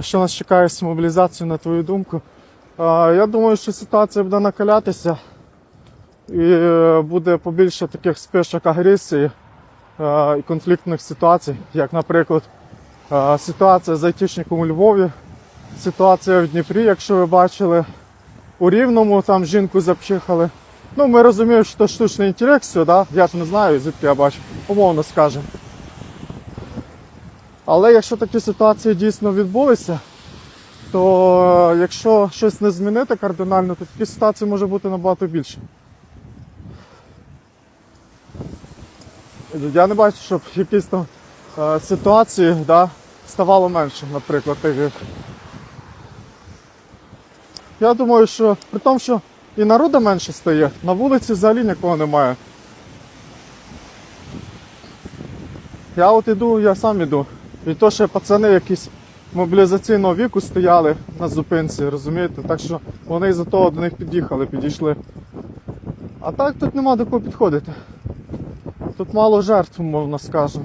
Що нас чекає з мобілізацією, на твою думку? Я думаю, що ситуація буде накалятися і е, буде побільше таких спишок агресії і конфліктних ситуацій, як, наприклад, ситуація з айтішником у Львові, ситуація в Дніпрі, якщо ви бачили, у Рівному там жінку запчихали. Ну, ми розуміємо, що це штучний інтелект, все, да? я ж не знаю, звідки я бачу, умовно скажемо. Але якщо такі ситуації дійсно відбулися, то е, якщо щось не змінити кардинально, то такі ситуації може бути набагато більше. Я не бачу, щоб якісь там е, ситуації да, ставало менше, наприклад. Я думаю, що при тому, що і народу менше стає, на вулиці взагалі нікого немає. Я от іду, я сам іду. І то ще пацани якісь мобілізаційного віку стояли на зупинці, розумієте? Так що вони із-за того до них під'їхали, підійшли. А так тут нема до кого підходити. Тут мало жертв, мовно скажемо.